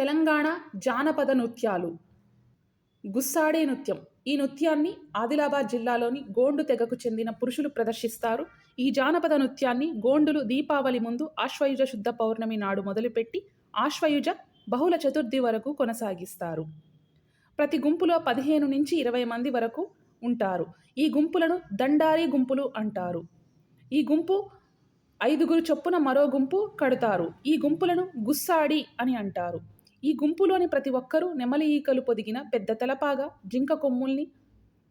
తెలంగాణ జానపద నృత్యాలు. గుస్సాడే నృత్యం. ఈ నృత్యాన్ని ఆదిలాబాద్ జిల్లాలోని గోండు తెగకు చెందిన పురుషులు ప్రదర్శిస్తారు. ఈ జానపద నృత్యాన్ని గోండులు దీపావళి ముందు ఆశ్వయుజ శుద్ధ పౌర్ణమి నాడు మొదలుపెట్టి ఆశ్వయుజ బహుళ చతుర్థి వరకు కొనసాగిస్తారు. ప్రతి గుంపులో పదిహేను నుంచి ఇరవై మంది వరకు ఉంటారు. ఈ గుంపులను దండారి గుంపులు అంటారు. ఈ గుంపు ఐదుగురు చొప్పున మరో గుంపు కడతారు. ఈ గుంపులను గుస్సాడి అని అంటారు. ఈ గుంపులోని ప్రతి ఒక్కరూ నెమలి ఈకలు పొదిగిన పెద్ద తలపాగా జింక కొమ్ముల్ని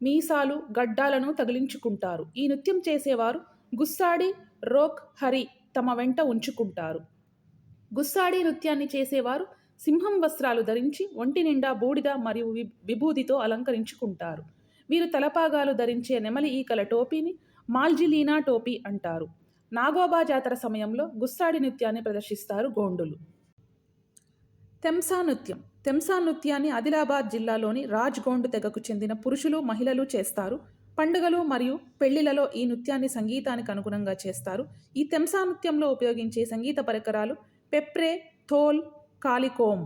మీసాలు గడ్డాలను తగిలించుకుంటారు. ఈ నృత్యం చేసేవారు గుస్సాడి రోక్ హరి తమ వెంట ఉంచుకుంటారు. గుస్సాడి నృత్యాన్ని చేసేవారు సింహం వస్త్రాలు ధరించి ఒంటి నిండా బూడిద మరియు వి- విభూదితో అలంకరించుకుంటారు. వీరు తలపాగాలు ధరించే నెమలి ఈకల టోపీని మాల్జిలీనా టోపీ అంటారు. నాగోబా జాతర సమయంలో గుస్సాడి నృత్యాన్ని ప్రదర్శిస్తారు గోండులు. తెంసా నృత్యం. తెంసా నృత్యాన్ని ఆదిలాబాద్ జిల్లాలోని రాజ్గోండ్ తెగకు చెందిన పురుషులు మహిళలు చేస్తారు. పండుగలు మరియు పెళ్ళిలలో ఈ నృత్యాన్ని సంగీతానికి అనుగుణంగా చేస్తారు. ఈ తెంసా నృత్యంలో ఉపయోగించే సంగీత పరికరాలు పెప్రే థోల్ కాలికోమ్.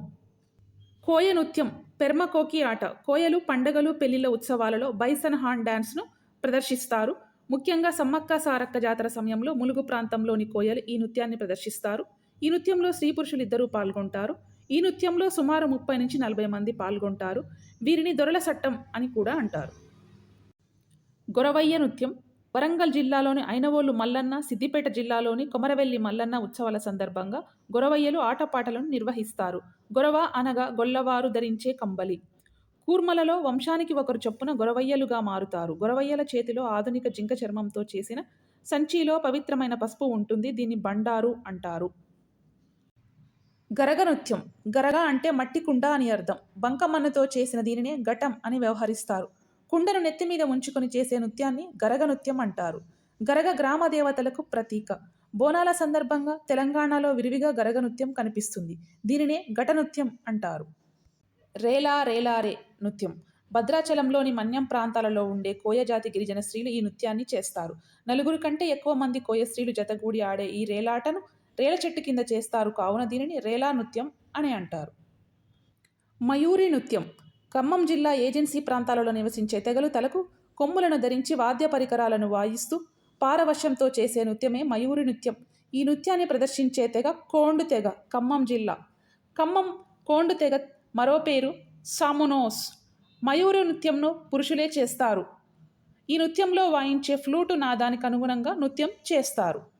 కోయ నృత్యం పెర్మకోకి ఆట. కోయలు పండగలు పెళ్ళిళ్ళ ఉత్సవాలలో బైసన్ హాన్ డ్యాన్స్ను ప్రదర్శిస్తారు. ముఖ్యంగా సమ్మక్క సారక్క జాతర సమయంలో ములుగు ప్రాంతంలోని కోయలు ఈ నృత్యాన్ని ప్రదర్శిస్తారు. ఈ నృత్యంలో స్త్రీ పురుషులు ఇద్దరూ పాల్గొంటారు. ఈ నృత్యంలో సుమారు ముప్పై నుంచి నలభై మంది పాల్గొంటారు. వీరిని దొరల సట్టం అని కూడా అంటారు. గొరవయ్య నృత్యం వరంగల్ జిల్లాలోని ఐనవోలు మల్లన్న సిద్దిపేట జిల్లాలోని కొమరవెల్లి మల్లన్న ఉత్సవాల సందర్భంగా గొరవయ్యలు ఆటపాటలను నిర్వహిస్తారు. గొరవ అనగా గొల్లవారు ధరించే కంబలి. కూర్మలలో వంశానికి ఒకరు చొప్పున గొరవయ్యలుగా మారుతారు. గొరవయ్యల చేతిలో ఆధునిక జింక చర్మంతో చేసిన సంచిలో పవిత్రమైన పసుపు ఉంటుంది. దీన్ని బండారు అంటారు. గరగ నృత్యం గరగ అంటే మట్టి కుండ అని అర్థం. బంకమన్నుతో చేసిన దీనినే ఘటం అని వ్యవహరిస్తారు. కుండను నెత్తి మీద ఉంచుకొని చేసే నృత్యాన్ని గరగ నృత్యం అంటారు. గరగ గ్రామ దేవతలకు ప్రతీక. బోనాల సందర్భంగా తెలంగాణలో విరివిగా గరగ నృత్యం కనిపిస్తుంది. దీనినే ఘట నృత్యం అంటారు. రేలా రేలారే నృత్యం. భద్రాచలంలోని మన్యం ప్రాంతాలలో ఉండే కోయ జాతి గిరిజన స్త్రీలు ఈ నృత్యాన్ని చేస్తారు. నలుగురు కంటే ఎక్కువ మంది కోయ స్త్రీలు జతగూడి ఆడే ఈ రేలాటను రేల చెట్టు కింద చేస్తారు. కావున దీనిని రేలా నృత్యం అని అంటారు. మయూరి నృత్యం. ఖమ్మం జిల్లా ఏజెన్సీ ప్రాంతాలలో నివసించే తెగలు తలకు కొమ్ములను ధరించి వాద్య పరికరాలను వాయిస్తూ పారవశ్యంతో చేసే నృత్యమే మయూరి నృత్యం. ఈ నృత్యాన్ని ప్రదర్శించే తెగ కోండు తెగ ఖమ్మం జిల్లా. ఖమ్మం కోండు తెగ మరో పేరు సామునోస్. మయూరు నృత్యంను పురుషులే చేస్తారు. ఈ నృత్యంలో వాయించే ఫ్లూటు నాదానికి అనుగుణంగా నృత్యం చేస్తారు.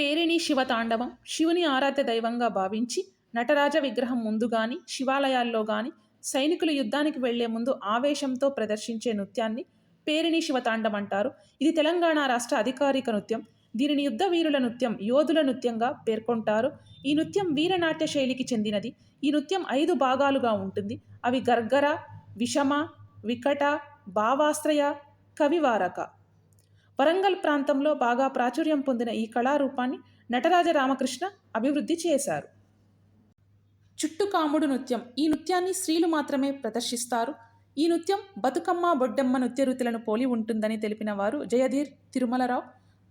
పేరిణి శివతాండవం శివుని ఆరాధ్య దైవంగా భావించి నటరాజ విగ్రహం ముందు గాని శివాలయాల్లో గాని సైనికులు యుద్ధానికి వెళ్ళే ముందు ఆవేశంతో ప్రదర్శించే నృత్యాన్ని పేరిణి శివతాండం అంటారు. ఇది తెలంగాణ రాష్ట్ర అధికారిక నృత్యం. దీనిని యుద్ధ వీరుల నృత్యం యోధుల నృత్యంగా పేర్కొంటారు. ఈ నృత్యం వీరనాట్య శైలికి చెందినది. ఈ నృత్యం ఐదు భాగాలుగా ఉంటుంది. అవి గర్గర విషమ వికట భావాశ్రయ కవివారక. వరంగల్ ప్రాంతంలో బాగా ప్రాచుర్యం పొందిన ఈ కళారూపాన్ని నటరాజ రామకృష్ణ అభివృద్ధి చేశారు. చుట్టుకాముడు నృత్యం. ఈ నృత్యాన్ని స్త్రీలు మాత్రమే ప్రదర్శిస్తారు. ఈ నృత్యం బతుకమ్మ బొడ్డమ్మ నృత్య రీతులను పోలి ఉంటుందని తెలిపిన వారు జయధీర్ తిరుమలరావు.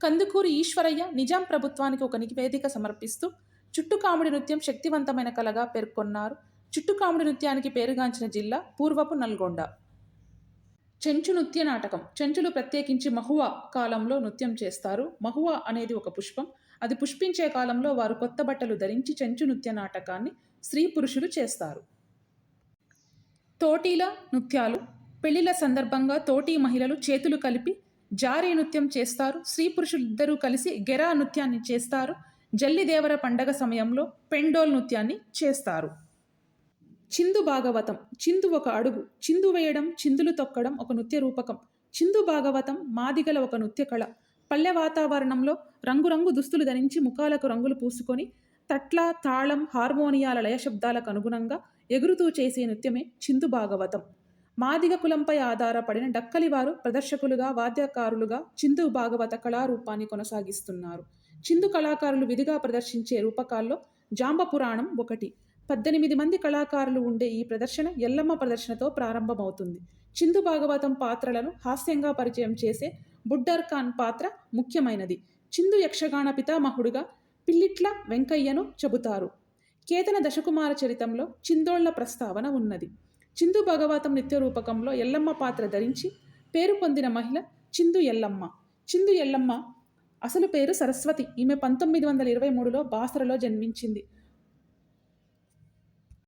కందుకూరి ఈశ్వరయ్య నిజాం ప్రభుత్వానికి ఒక నివేదిక సమర్పిస్తూ చుట్టుకాముడి నృత్యం శక్తివంతమైన కళగా పేర్కొన్నారు. చుట్టుకాముడి నృత్యానికి పేరుగాంచిన జిల్లా పూర్వపు నల్గొండ. చెంచు నృత్య నాటకం. చెంచులు ప్రత్యేకించి మహువా కాలంలో నృత్యం చేస్తారు. మహువా అనేది ఒక పుష్పం. అది పుష్పించే కాలంలో వారు కొత్త బట్టలు ధరించి చెంచు నృత్య నాటకాన్ని స్త్రీ పురుషులు చేస్తారు. తోటీల నృత్యాలు. పెళ్ళిళ్ళ సందర్భంగా తోటి మహిళలు చేతులు కలిపి జారీ నృత్యం చేస్తారు. స్త్రీ పురుషులిద్దరూ కలిసి గెరా నృత్యాన్ని చేస్తారు. జల్లిదేవర పండగ సమయంలో పెండోల్ నృత్యాన్ని చేస్తారు. చిందు భాగవతం చిందు ఒక అడుగు చిందు వేయడం చిందులు తొక్కడం ఒక నృత్య రూపకం. చిందు భాగవతం మాదిగల ఒక నృత్య కళ. పల్లె వాతావరణంలో రంగురంగు దుస్తులు ధరించి ముఖాలకు రంగులు పూసుకొని తట్ల తాళం హార్మోనియాల లయ శబ్దాలకు అనుగుణంగా ఎగురుతూ చేసే నృత్యమే చిందు భాగవతం. మాదిగ కులంపై ఆధారపడిన డక్కలివారు ప్రదర్శకులుగా వాద్యకారులుగా చిందు భాగవత కళారూపాన్ని కొనసాగిస్తున్నారు. చిందు కళాకారులు విధిగా ప్రదర్శించే రూపకాల్లో జాంబ పురాణం ఒకటి. పద్దెనిమిది మంది కళాకారులు ఉండే ఈ ప్రదర్శన ఎల్లమ్మ ప్రదర్శనతో ప్రారంభమవుతుంది. చిందు భాగవతం పాత్రలను హాస్యంగా పరిచయం చేసే బుడ్డర్ ఖాన్ పాత్ర ముఖ్యమైనది. చిందు యక్షగాన పితామహుడుగా పిల్లిట్ల వెంకయ్యను చెబుతారు. కేతన దశకుమార చరితంలో చిందోళ్ళ ప్రస్తావన ఉన్నది. చిందు భగవతం నిత్య రూపకంలో ఎల్లమ్మ పాత్ర ధరించి పేరు పొందిన మహిళ చిందు ఎల్లమ్మ. చిందు ఎల్లమ్మ అసలు పేరు సరస్వతి. ఈమె పంతొమ్మిది వందల ఇరవై మూడులో బాసరలో జన్మించింది.